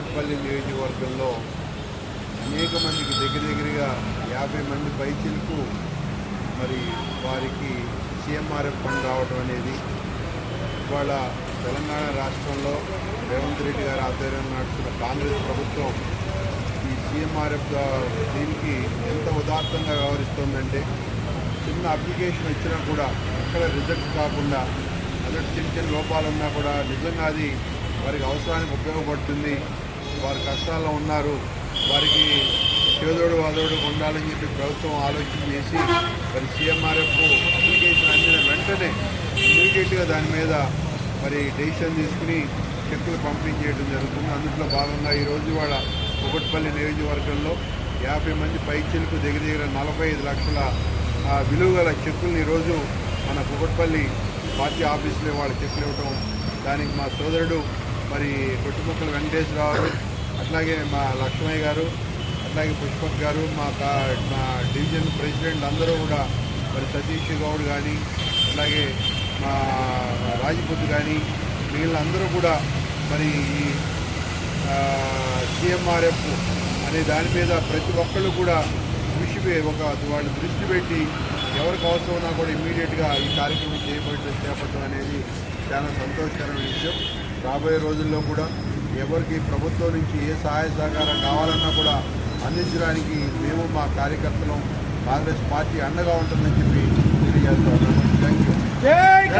కూకట్పల్లి నియోజకవర్గంలో అనేక మందికి దగ్గర దగ్గరగా యాభై మంది పైచిలకు మరి వారికి సీఎంఆర్ఎఫ్ ఫండ్ రావడం అనేది ఇవాళ తెలంగాణ రాష్ట్రంలో రేవంత్ రెడ్డి గారి ఆధ్వర్యంలో నడుస్తున్న కాంగ్రెస్ ప్రభుత్వం ఈ సీఎంఆర్ఎఫ్ దీనికి ఎంత ఉదాత్తంగా వ్యవహరిస్తుందంటే చిన్న అప్లికేషన్ వచ్చినా కూడా ఎక్కడ రిజెక్ట్ కాకుండా అలాంటి చిన్న చిన్న లోపాలు ఉన్నా కూడా నిజంగా అది వారికి అవసరానికి ఉపయోగపడుతుంది. వారి కష్టాల్లో ఉన్నారు. వారికి చేదోడు వాదోడు ఉండాలని చెప్పి ప్రభుత్వం ఆలోచన చేసి మరి సీఎంఆర్ఎఫ్ అప్లికేషన్ అందిన వెంటనే ఇమీడియట్గా దాని మీద మరి డెసిషన్ తీసుకుని చెక్కులు పంపిణీ చేయడం జరుగుతుంది. అందులో భాగంగా ఈరోజు వాళ్ళ కుకట్పల్లి నియోజకవర్గంలో యాభై మంది పైచీలకు దగ్గర దగ్గర నలభై ఐదు లక్షల ఆ, విలువ గల చెక్కులను ఈరోజు మన కుకట్పల్లి పార్టీ ఆఫీసులో వాళ్ళ చెక్కులు ఇవ్వటం దానికి మా సోదరుడు మరి కొట్టుముక్కల వెంకటేశ్వరరావు గారు, అట్లాగే మా లక్ష్మయ్య గారు అట్లాగే పుష్పక్ గారు మా మా డివిజన్ ప్రెసిడెంట్ అందరూ కూడా మరి సతీష్ గౌడ్ కానీ అట్లాగే మా రాజపూత్ కానీ మిగిలిన అందరూ కూడా మరి ఈ సిఎంఆర్ఎఫ్ అనే దాని మీద ప్రతి ఒక్కళ్ళు కూడా కృషి ఒక వాళ్ళు దృష్టి పెట్టి ఎవరికి అవసరం ఉన్నా కూడా ఇమీడియట్గా ఈ కార్యక్రమం చేపట్టడం చేపట్టడం అనేది చాలా సంతోషకరమైన విషయం. రాబోయే రోజుల్లో కూడా ఎవరికి ప్రభుత్వం నుంచి ఏ సహాయ సహకారం కావాలన్నా కూడా అందించడానికి మేము మా కార్యకర్తలు కాంగ్రెస్ పార్టీ అండగా ఉంటుందని చెప్పి తెలియజేస్తా